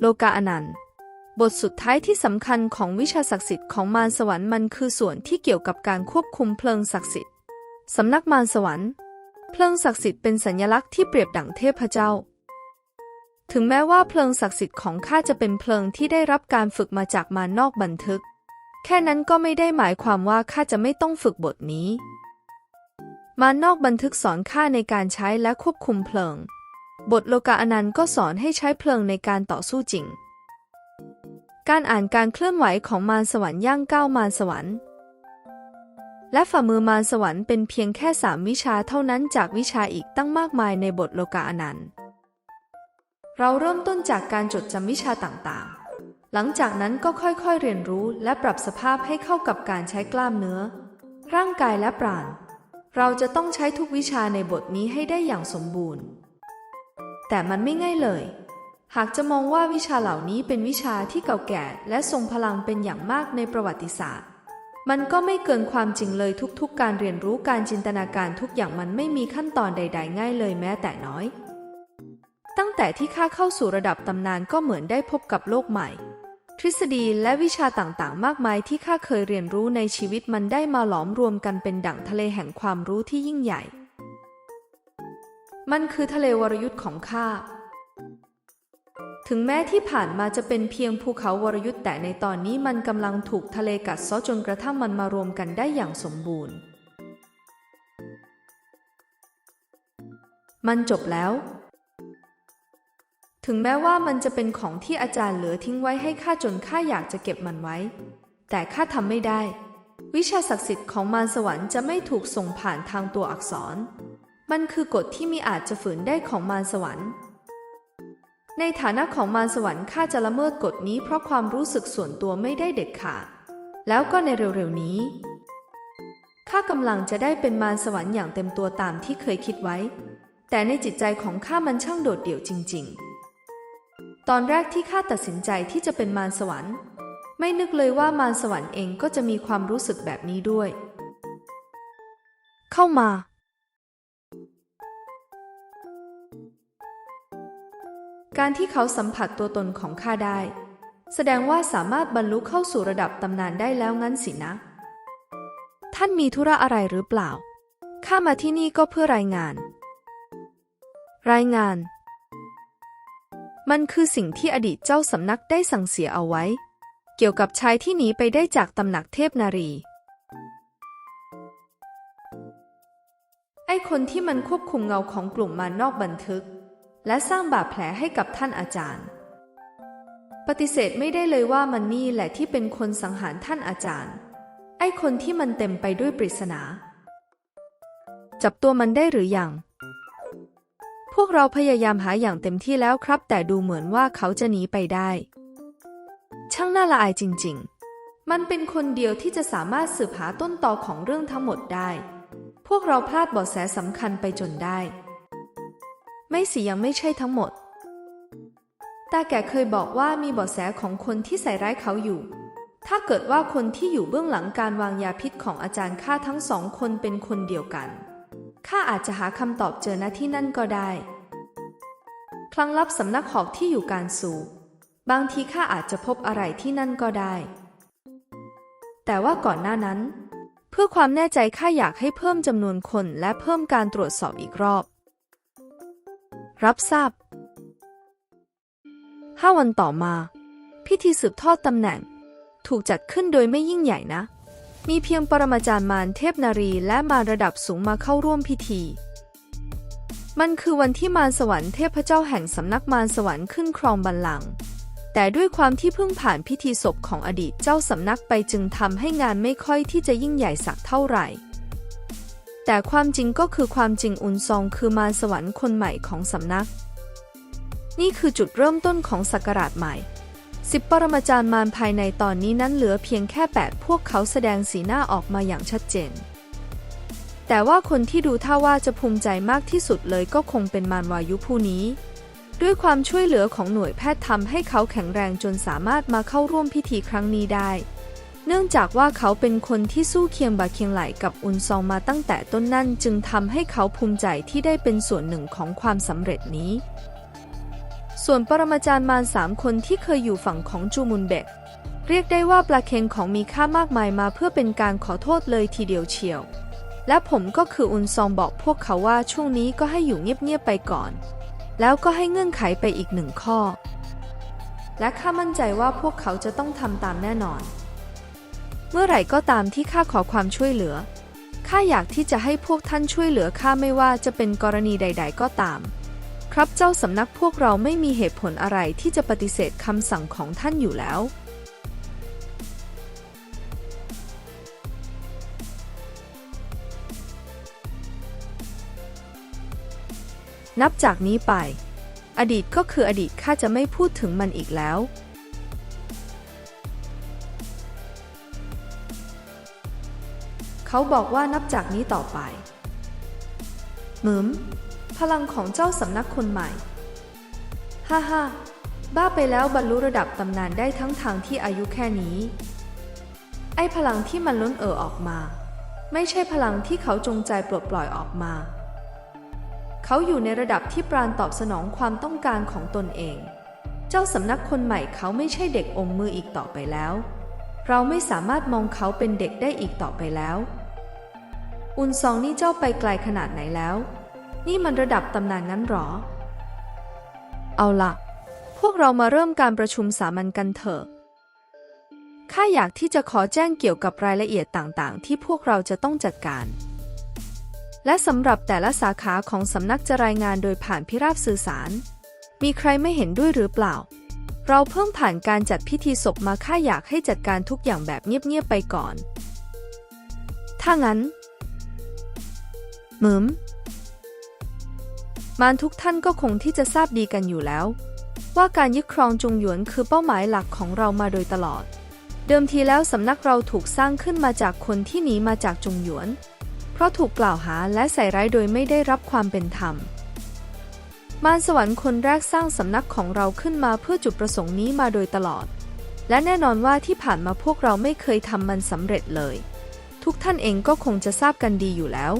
โลกาอนันต์บทสุดท้ายที่สำคัญของวิชาศักดิ์สิทธิ์ของมารสวรรค์มันคือส่วนที่เกี่ยวกับการควบคุมเพลิงศักดิ์สิทธิ์สำนักมารสวรรค์ เพลิงศักดิ์สิทธิ์เป็นสัญลักษณ์ที่เปรียบดั่งเทพเจ้า ถึงแม้ว่าเพลิงศักดิ์สิทธิ์ของข้าจะเป็นเพลิงที่ได้รับการฝึกมาจากมารนอกบันทึก แค่นั้นก็ไม่ได้หมายความว่าข้าจะไม่ต้องฝึกบทนี้ มารนอกบันทึกสอนข้าในการใช้และควบคุมเพลิง บทโลกาอนันต์ก็สอนให้ใช้เพลิงในการต่อสู้จริง การอ่านการเคลื่อนไหวของมารสวรรค์ย่างก้าวมารสวรรค์ และฝ่ามือมารสวรรค์เป็นเพียงแค่สามวิชาเท่านั้นจากวิชาอีกตั้งมากมายในบทโลกาอนันต์ เราเริ่มต้นจากการจดจำวิชาต่างๆ หลังจากนั้นก็ค่อยๆเรียนรู้และปรับสภาพให้เข้ากับการใช้กล้ามเนื้อ ร่างกายและปราณเราจะต้องใช้ทุกวิชาในบทนี้ให้ได้อย่างสมบูรณ์ แต่มันไม่ง่ายเลย หากจะมองว่าวิชาเหล่านี้เป็นวิชาที่เก่าแก่และทรงพลังเป็นอย่างมากในประวัติศาสตร์ มันก็ไม่เกินความจริงเลยทุกๆ การเรียนรู้การจินตนาการทุกอย่างมันไม่มีขั้นตอนใด ๆ ง่ายเลยแม้แต่น้อย ตั้งแต่ที่ข้าเข้าสู่ระดับตำนานก็เหมือนได้พบกับโลกใหม่ทฤษฎีและวิชาต่างๆ มากมายที่ข้าเคยเรียนรู้ในชีวิตมันได้มาหลอมรวมกันเป็นดั่งทะเลแห่งความรู้ที่ยิ่งใหญ่ มันคือทะเลวรยุทธ์ของข้า ถึงแม้ที่ผ่านมาจะเป็นเพียงภูเขาวรยุทธ์แต่ในตอนนี้มันกำลังถูกทะเลกัดเซาะจนกระทั่งมันมารวมกันได้อย่างสมบูรณ์ มันจบแล้ว ถึงแม้ว่ามันจะเป็นของที่อาจารย์เหลือทิ้งไว้ให้ข้าจนข้าอยากจะเก็บมันไว้ แต่ข้าทำไม่ได้ วิชาศักดิ์สิทธิ์ของมารสวรรค์จะไม่ถูกส่งผ่านทางตัวอักษร มันคือกฎที่มีอาจจะฝืนได้ของมารสวรรค์ ในฐานะของมารสวรรค์ข้าจะละเมิดกฎนี้เพราะความรู้สึกส่วนตัวไม่ได้เด็ดขาด แล้วก็ในเร็วๆนี้ข้ากำลังจะได้เป็นมารสวรรค์อย่างเต็มตัวตามที่เคยคิดไว้ แต่ในจิตใจของข้ามันช่างโดดเดี่ยวจริง ๆ ตอนแรกที่ข้าตัดสินใจที่จะเป็นมารสวรรค์ ไม่นึกเลยว่ามารสวรรค์เองก็จะมีความรู้สึกแบบนี้ด้วย เข้ามา การที่เขาสัมผัสตัวตนของข้าได้ แสดงว่าสามารถบรรลุเข้าสู่ระดับตำนานได้แล้วงั้นสินะ ท่านมีธุระอะไรหรือเปล่า ข้ามาที่นี่ก็เพื่อรายงาน รายงาน มันคือสิ่งที่อดีตเจ้าสำนักได้สั่งเสียเอาไว้ เกี่ยวกับชายที่หนีไปได้จากตำหนักเทพนารีไอ้คนที่มันควบคุมเงาของกลุ่มมานอกบันทึก และสร้างบาดแผลให้กับท่านอาจารย์ ปฏิเสธไม่ได้เลยว่ามันนี่แหละที่เป็นคนสังหารท่านอาจารย์ ไอ้คนที่มันเต็มไปด้วยปริศนา จับตัวมันได้หรือยัง พวกเราพยายามหาอย่างเต็มที่แล้วครับ แต่ดูเหมือนว่าเขาจะหนีไปได้ ช่างน่าละอายจริง ๆ มันเป็นคนเดียวที่จะสามารถสืบหาต้นตอของเรื่องทั้งหมดได้ พวกเราพลาดเบาะแสสำคัญไปจนได้ ไม่สิยังไม่ใช่ทั้งหมด ตาแก่เคยบอกว่ามีเบาะแสของคนที่ใส่ร้ายเขาอยู่ ถ้าเกิดว่าคนที่อยู่เบื้องหลังการวางยาพิษของอาจารย์ข้าทั้งสองคนเป็นคนเดียวกัน ข้าอาจจะหาคำตอบเจอณที่นั่นก็ได้ คลังลับสำนักหอกที่อยู่การสูบางทีข้าอาจจะพบอะไรที่นั่นก็ได้ แต่ว่าก่อนหน้านั้น เพื่อความแน่ใจข้าอยากให้เพิ่มจำนวนคนและเพิ่มการตรวจสอบอีกรอบ รับทราบห้าวันต่อมา พิธีสืบทอดตำแหน่ง ถูกจัดขึ้นโดยไม่ยิ่งใหญ่นะ มีเพียงปรมาจารย์มารเทพนารีและมารระดับสูงมาเข้าร่วมพิธี มันคือวันที่มารสวรรค์เทพเจ้าแห่งสำนักมารสวรรค์ขึ้นครองบัลลังก์แต่ด้วยความที่เพิ่งผ่านพิธีศพของอดีตเจ้าสำนักไปจึงทำให้งานไม่ค่อยที่จะยิ่งใหญ่สักเท่าไหร่ แต่ความจริงก็คือความจริงอุนซองคือมารสวรรค์คนใหม่ของสำนัก นี่คือจุดเริ่มต้นของศักราชใหม่สิบปรมาจารย์มารภายในตอนนี้นั้นเหลือเพียงแค่แปดพวกเขาแสดงสีหน้าออกมาอย่างชัดเจน แต่ว่าคนที่ดูท่าว่าจะภูมิใจมากที่สุดเลยก็คงเป็นมารวายุผู้นี้ ด้วยความช่วยเหลือของหน่วยแพทย์ทำให้เขาแข็งแรงจนสามารถมาเข้าร่วมพิธีครั้งนี้ได้ เนื่องจากว่าเขาเป็นคนที่สู้เคียงบ่าเคียงไหลกับอุนซองมาตั้งแต่ต้นนั่นจึงทำให้เขาภูมิใจที่ได้เป็นส่วนหนึ่งของความสำเร็จนี้ ส่วนปรมาจารย์มารสามคนที่เคยอยู่ฝั่งของจูมุนเบกเรียกได้ว่าปลาเค็งของมีค่ามากมายมาเพื่อเป็นการขอโทษเลยทีเดียวเชียว และผมก็คืออุนซองบอกพวกเขาว่าช่วงนี้ก็ให้อยู่เงียบๆไปก่อน แล้วก็ให้เงื่อนไขไปอีกหนึ่งข้อ และข้ามั่นใจว่าพวกเขาจะต้องทำตามแน่นอน เมื่อไหร่ก็ตามที่ข้าขอความช่วยเหลือ ข้าอยากที่จะให้พวกท่านช่วยเหลือข้าไม่ว่าจะเป็นกรณีใด ๆ ก็ตาม ครับเจ้าสำนักพวกเราไม่มีเหตุผลอะไรที่จะปฏิเสธคำสั่งของท่านอยู่แล้ว นับจากนี้ไป อดีตก็คืออดีตข้าจะไม่พูดถึงมันอีกแล้ว เขาบอกว่านับจากนี้ต่อไปหมึมพลังของเจ้าสำนักคนใหม่ ฮ่าฮ่าบ้าไปแล้วบรรลุระดับตำนานได้ทั้งทางที่อายุแค่นี้ ไอ้พลังที่มันล้นเอ่อออกมา ไม่ใช่พลังที่เขาจงใจปลดปล่อยออกมา เขาอยู่ในระดับที่ปราณตอบสนองความต้องการของตนเอง เจ้าสำนักคนใหม่เขาไม่ใช่เด็กอมมืออีกต่อไปแล้ว เราไม่สามารถมองเขาเป็นเด็กได้อีกต่อไปแล้ว อุนซองนี่เจ้าไปไกลขนาดไหนแล้ว นี่มันระดับตำนานงั้นหรอ เอาล่ะ พวกเรามาเริ่มการประชุมสามัญกันเถอะข้าอยากที่จะขอแจ้งเกี่ยวกับรายละเอียดต่างๆ ที่พวกเราจะต้องจัดการ และสำหรับแต่ละสาขาของสำนักจะรายงานโดยผ่านพิราบสื่อสาร มีใครไม่เห็นด้วยหรือเปล่า เราเพิ่งผ่านการจัดพิธีศพมาข้าอยากให้จัดการทุกอย่างแบบเงียบๆไปก่อน ถ้างั้น มึมมารทุกท่านก็คงที่จะทราบดีกันอยู่แล้ว ว่าการยึดครองจงหยวนคือเป้าหมายหลักของเรามาโดยตลอด เดิมทีแล้วสำนักเราถูกสร้างขึ้นมาจากคนที่หนีมาจากจงหยวน เพราะถูกกล่าวหาและใส่ร้ายโดยไม่ได้รับความเป็นธรรม มารสวรรค์คนแรกสร้างสำนักของเราขึ้นมาเพื่อจุดประสงค์นี้มาโดยตลอด และแน่นอนว่าที่ผ่านมาพวกเราไม่เคยทำมันสำเร็จเลย ทุกท่านเองก็คงจะทราบกันดีอยู่แล้ว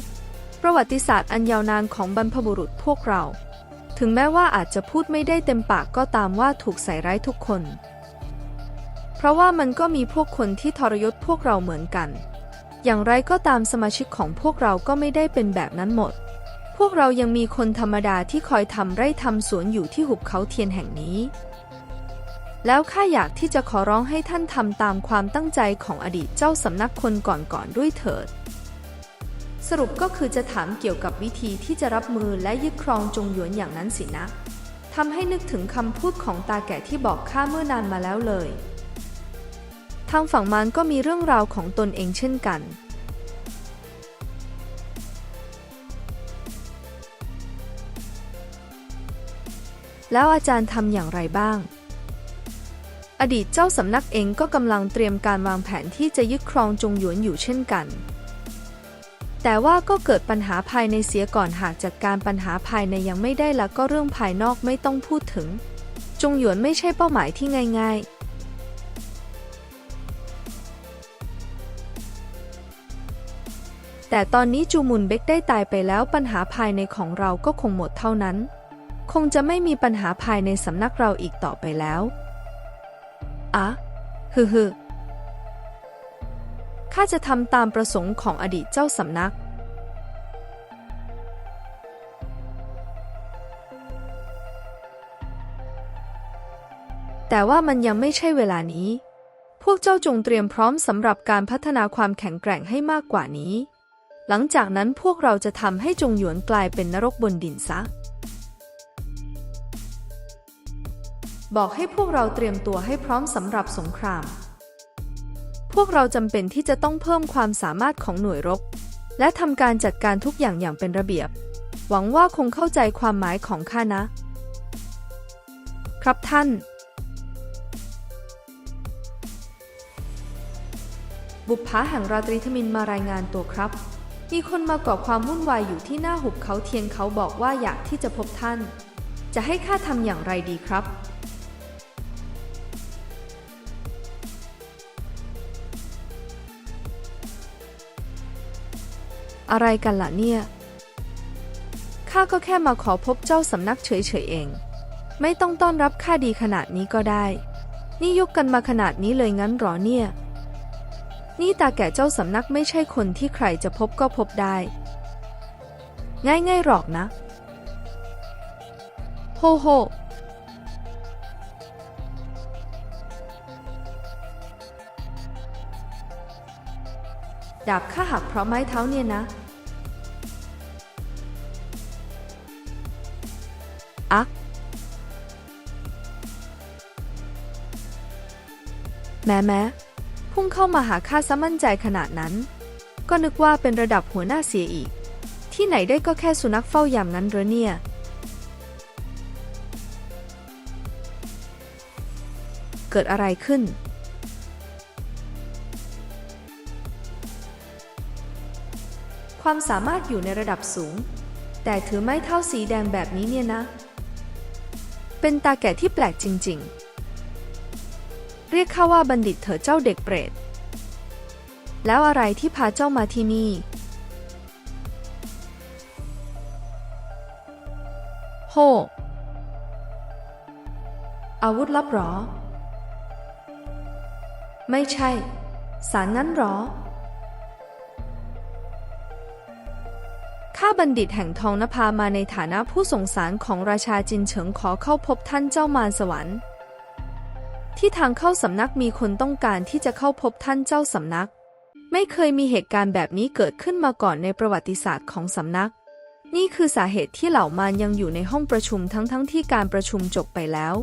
ประวัติศาสตร์อันยาวนานของบรรพบุรุษพวกเรา ถึงแม้ว่าอาจจะพูดไม่ได้เต็มปากก็ตามว่าถูกใส่ร้ายทุกคน เพราะว่ามันก็มีพวกคนที่ทรยศพวกเราเหมือนกัน อย่างไรก็ตามสมาชิกของพวกเราก็ไม่ได้เป็นแบบนั้นหมด พวกเรายังมีคนธรรมดาที่คอยทำไร่ทำสวนอยู่ที่หุบเขาเทียนแห่งนี้ แล้วข้าอยากที่จะขอร้องให้ท่านทำตามความตั้งใจของอดีตเจ้าสำนักคนก่อนๆด้วยเถิด สรุปก็คือจะถามเกี่ยวกับวิธีที่จะรับมือและยึดครองจงหยวนอย่างนั้นสินะทำให้นึกถึงคำพูดของตาแก่ที่บอกข้าเมื่อนานมาแล้วเลย ทางฝั่งมารก็มีเรื่องราวของตนเองเช่นกัน แล้วอาจารย์ทำอย่างไรบ้าง อดีตเจ้าสำนักเองก็กำลังเตรียมการวางแผนที่จะยึดครองจงหยวนอยู่เช่นกัน แต่ว่าก็เกิดปัญหาภายในเสียก่อนหากจัดการปัญหาภายในยังไม่ได้แล้วก็เรื่องภายนอกไม่ต้องพูดถึง จงหยวนไม่ใช่เป้าหมายที่ง่าย ๆแต่ตอนนี้จูมุนเบกได้ตายไปแล้วปัญหาภายในของเราก็คงหมดเท่านั้น คงจะไม่มีปัญหาภายในสำนักเราอีกต่อไปแล้ว อะ ฮึฮึ ข้าจะทำตามประสงค์ของอดีตเจ้าสำนัก แต่ว่ามันยังไม่ใช่เวลานี้ พวกเจ้าจงเตรียมพร้อมสำหรับการพัฒนาความแข็งแกร่งให้มากกว่านี้ หลังจากนั้นพวกเราจะทำให้จงหยวนกลายเป็นนรกบนดินซะ บอกให้พวกเราเตรียมตัวให้พร้อมสำหรับสงคราม พวกเราจำเป็นที่จะต้องเพิ่มความสามารถของหน่วยรบ และทำการจัดการทุกอย่างอย่างเป็นระเบียบ หวังว่าคงเข้าใจความหมายของข้านะ ครับท่าน บุปผาแห่งราตรีทมินมารายงานตัวครับ มีคนมาก่อความวุ่นวายอยู่ที่หน้าหุบเขาเทียนเขาบอกว่าอยากที่จะพบท่าน จะให้ข้าทำอย่างไรดีครับ อะไรกันล่ะเนี่ย ข้าก็แค่มาขอพบเจ้าสำนักเฉยๆเอง ไม่ต้องต้อนรับข้าดีขนาดนี้ก็ได้ นี่ยกกันมาขนาดนี้เลยงั้นหรอเนี่ย นี่ตาแก่เจ้าสำนักไม่ใช่คนที่ใครจะพบก็พบได้ ง่ายๆหรอกนะโฮโฮดาบข้าหักเพราะไม้เท้าเนี่ยนะ แม้แม้พุ่งเข้ามาหาข้าซะมั่นใจขนาดนั้น ก็นึกว่าเป็นระดับหัวหน้าเสียอีก ที่ไหนได้ก็แค่สุนัขเฝ้ายามนั้นเหรอเนี่ย เกิดอะไรขึ้น ความสามารถอยู่ในระดับสูง แต่ถือไม้เท่าสีแดงแบบนี้เนี่ยนะ เป็นตาแก่ที่แปลกจริง ๆ เรียกข้าว่าบัณฑิตเถอะเจ้าเด็กเปรต แล้วอะไรที่พาเจ้ามาที่นี่โฮอาวุธลับหรอ ไม่ใช่ สารนั้นหรอ ข้าบัณฑิตแห่งทองนภามาในฐานะผู้ส่งสารของราชาจินเฉิงขอเข้าพบท่านเจ้ามารสวรรค์ ที่ทางเข้าสำนักมีคนต้องการที่จะเข้าพบท่านเจ้าสำนัก ไม่เคยมีเหตุการณ์แบบนี้เกิดขึ้นมาก่อนในประวัติศาสตร์ของสำนัก นี่คือสาเหตุที่เหล่ามารยังอยู่ในห้องประชุมทั้งๆทที่การประชุมจบไปแล้ว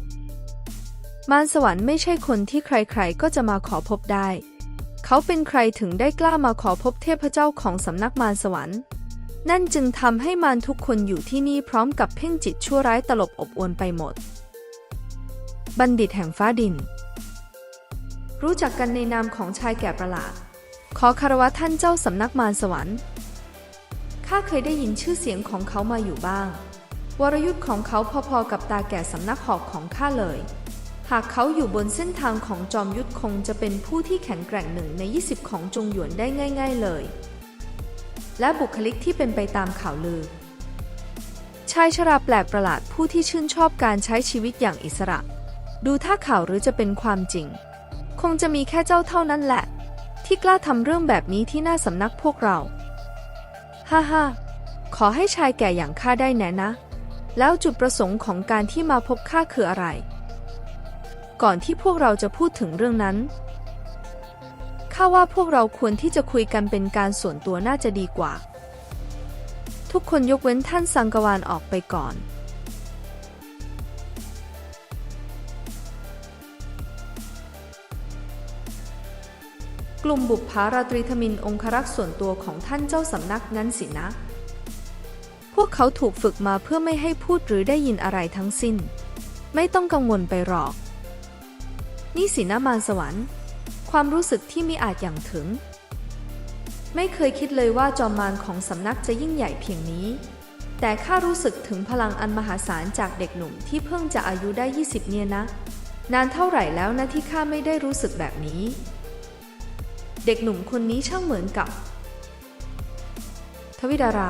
มารสวรรค์ไม่ใช่คนที่ใครๆก็จะมาขอพบได้ เขาเป็นใครถึงได้กล้ามาขอพบเทพเจ้าของสำนักมารสวรรค์นั่นจึงทำให้มารทุกคนอยู่ที่นี่พร้อมกับเพ่งจิตชั่วร้ายตลบอบอวนไปหมด บัณฑิตแห่งฟ้าดิน รู้จักกันในนามของชายแก่ประหลาด ขอคารวะท่านเจ้าสำนักมารสวรรค์ ข้าเคยได้ยินชื่อเสียงของเขามาอยู่บ้าง วรยุทธ์ของเขาพอๆกับตาแก่สำนักหอกของข้าเลย หากเขาอยู่บนเส้นทางของจอมยุทธคงจะเป็นผู้ที่แข็งแกร่งหนึ่งใน 20 ของจงหยวนได้ง่าย ๆเลย และบุคลิกที่เป็นไปตามข่าวลือชายชราแปลกประหลาดผู้ที่ชื่นชอบการใช้ชีวิตอย่างอิสระ ดูถ้าข่าวหรือจะเป็นความจริง คงจะมีแค่เจ้าเท่านั้นแหละ ที่กล้าทำเรื่องแบบนี้ที่หน้าสำนักพวกเรา ฮ่าฮ่าขอให้ชายแก่อย่างข้าได้แน่นะ แล้วจุดประสงค์ของการที่มาพบข้าคืออะไร ก่อนที่พวกเราจะพูดถึงเรื่องนั้น ข้าว่าพวกเราควรที่จะคุยกันเป็นการส่วนตัวน่าจะดีกว่า ทุกคนยกเว้นท่านสังกวานออกไปก่อน กลุ่มบุปผาราตรีธมินองครักษ์ส่วนตัวของท่านเจ้าสำนักนั้นสินะ พวกเขาถูกฝึกมาเพื่อไม่ให้พูดหรือได้ยินอะไรทั้งสิ้น ไม่ต้องกังวลไปหรอก นี่สินะมารสวรรค์ ความรู้สึกที่มีอาจอย่างถึง ไม่เคยคิดเลยว่าจอมมารของสำนักจะยิ่งใหญ่เพียงนี้ แต่ข้ารู้สึกถึงพลังอันมหาศาลจากเด็กหนุ่มที่เพิ่งจะอายุได้ 20 เนี่ยนะ นานเท่าไหร่แล้วนะที่ข้าไม่ได้รู้สึกแบบนี้ เด็กหนุ่มคนนี้ช่างเหมือนกับ ทวิดารา